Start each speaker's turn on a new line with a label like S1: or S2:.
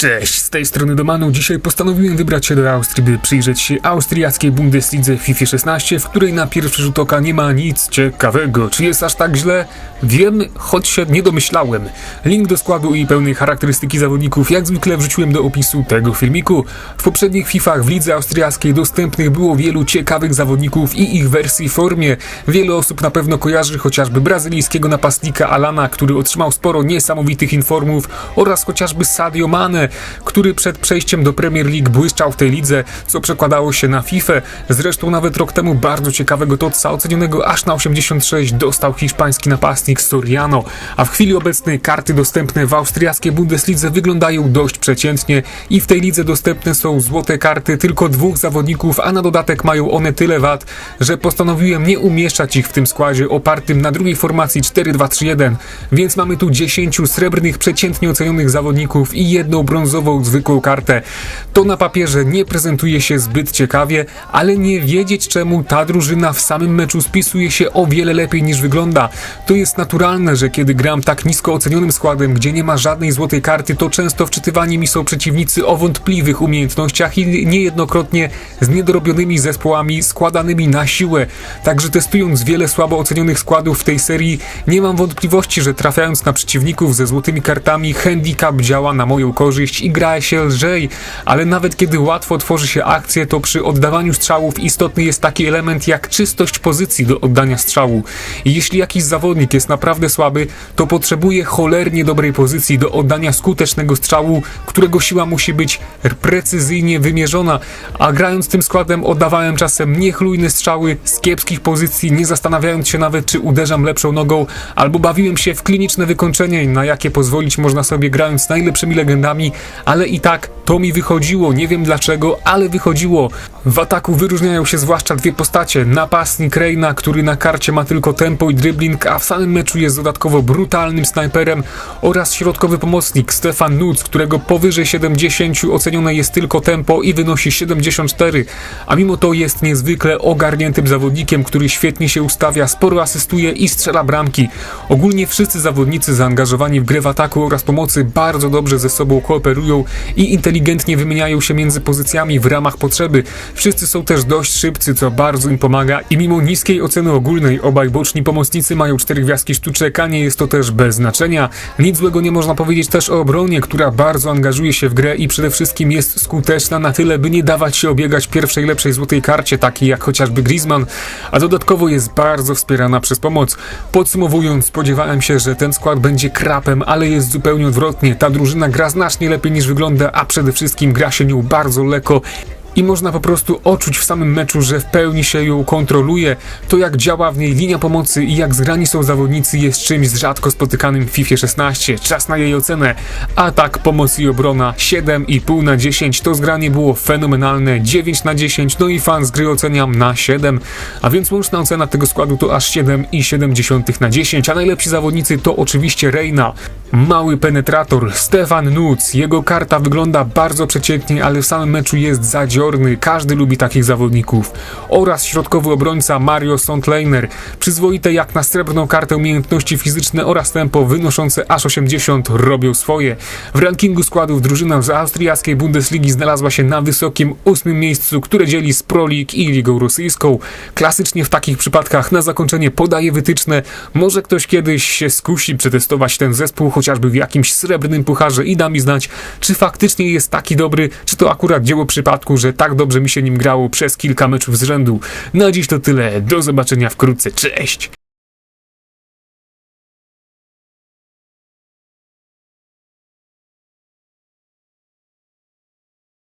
S1: Cześć, z tej strony Domanu. Dzisiaj postanowiłem wybrać się do Austrii, by przyjrzeć się austriackiej Bundeslidze FIFA 16, w której na pierwszy rzut oka nie ma nic ciekawego. Czy jest aż tak źle? Wiem, choć się nie domyślałem. Link do składu i pełnej charakterystyki zawodników jak zwykle wrzuciłem do opisu tego filmiku. W poprzednich FIFach w lidze austriackiej dostępnych było wielu ciekawych zawodników i ich wersji w formie. Wiele osób na pewno kojarzy chociażby brazylijskiego napastnika Alana, który otrzymał sporo niesamowitych informów oraz chociażby Sadio Mane, który przed przejściem do Premier League błyszczał w tej lidze, co przekładało się na FIFA. Zresztą nawet rok temu bardzo ciekawego Totsa, ocenionego aż na 86, dostał hiszpański napastnik Soriano, a w chwili obecnej karty dostępne w austriackiej Bundeslidze wyglądają dość przeciętnie i w tej lidze dostępne są złote karty tylko dwóch zawodników, a na dodatek mają one tyle wad, że postanowiłem nie umieszczać ich w tym składzie opartym na drugiej formacji 4-2-3-1, więc mamy tu 10 srebrnych, przeciętnie ocenionych zawodników i jedną brązową, zwykłą kartę. To na papierze nie prezentuje się zbyt ciekawie, ale nie wiedzieć czemu ta drużyna w samym meczu spisuje się o wiele lepiej niż wygląda. To jest naturalne, że kiedy gram tak nisko ocenionym składem, gdzie nie ma żadnej złotej karty, to często wczytywani mi są przeciwnicy o wątpliwych umiejętnościach i niejednokrotnie z niedorobionymi zespołami składanymi na siłę. Także testując wiele słabo ocenionych składów w tej serii, nie mam wątpliwości, że trafiając na przeciwników ze złotymi kartami, handicap działa na moją korzyść i gra się lżej, ale nawet kiedy łatwo tworzy się akcję, to przy oddawaniu strzałów istotny jest taki element jak czystość pozycji do oddania strzału. Jeśli jakiś zawodnik jest naprawdę słaby, to potrzebuje cholernie dobrej pozycji do oddania skutecznego strzału, którego siła musi być precyzyjnie wymierzona, a grając tym składem oddawałem czasem niechlujne strzały z kiepskich pozycji, nie zastanawiając się nawet czy uderzam lepszą nogą, albo bawiłem się w kliniczne wykończenie, na jakie pozwolić można sobie grając z najlepszymi legendami, ale i tak to mi wychodziło, nie wiem dlaczego, ale wychodziło. W ataku wyróżniają się zwłaszcza dwie postacie, napastnik Reina, który na karcie ma tylko tempo i dribbling, a w samym meczu jest dodatkowo brutalnym snajperem oraz środkowy pomocnik Stefan Nutz, którego powyżej 70 ocenione jest tylko tempo i wynosi 74, a mimo to jest niezwykle ogarniętym zawodnikiem, który świetnie się ustawia, sporo asystuje i strzela bramki. Ogólnie wszyscy zawodnicy zaangażowani w grę w ataku oraz pomocy bardzo dobrze ze sobą kooperują i inteligentnie wymieniają się między pozycjami w ramach potrzeby. Wszyscy są też dość szybcy, co bardzo im pomaga i mimo niskiej oceny ogólnej obaj boczni pomocnicy mają cztery gwiazdki sztuczek, a nie jest to też bez znaczenia. Nic złego nie można powiedzieć też o obronie, która bardzo angażuje się w grę i przede wszystkim jest skuteczna na tyle, by nie dawać się obiegać pierwszej lepszej złotej karcie, takiej jak chociażby Griezmann, a dodatkowo jest bardzo wspierana przez pomoc. Podsumowując, spodziewałem się, że ten skład będzie krapem, ale jest zupełnie odwrotnie. Ta drużyna gra znacznie lepiej niż wygląda, a przede wszystkim gra się nią bardzo lekko i można po prostu odczuć w samym meczu, że w pełni się ją kontroluje. To jak działa w niej linia pomocy i jak zgrani są zawodnicy jest czymś z rzadko spotykanym w FIFA 16. Czas na jej ocenę. Atak, pomoc i obrona 7,5 na 10. To zgranie było fenomenalne. 9 na 10. No i fan z gry oceniam na 7. A więc łączna ocena tego składu to aż 7,7 na 10. A najlepsi zawodnicy to oczywiście Reina. Mały penetrator Stefan Nutz. Jego karta wygląda bardzo przeciętnie, ale w samym meczu jest Każdy lubi takich zawodników. Oraz środkowy obrońca Mario Sondleiner. Przyzwoite jak na srebrną kartę umiejętności fizyczne oraz tempo wynoszące aż 80 robią swoje. W rankingu składów drużyna z austriackiej Bundesligi znalazła się na wysokim ósmym miejscu, które dzieli z Pro League i Ligą Rosyjską. Klasycznie w takich przypadkach na zakończenie podaje wytyczne. Może ktoś kiedyś się skusi przetestować ten zespół chociażby w jakimś srebrnym pucharze i da mi znać, czy faktycznie jest taki dobry, czy to akurat dzieło przypadku, że tak dobrze mi się nim grało przez kilka meczów z rzędu. Na dziś to tyle, do zobaczenia wkrótce, cześć!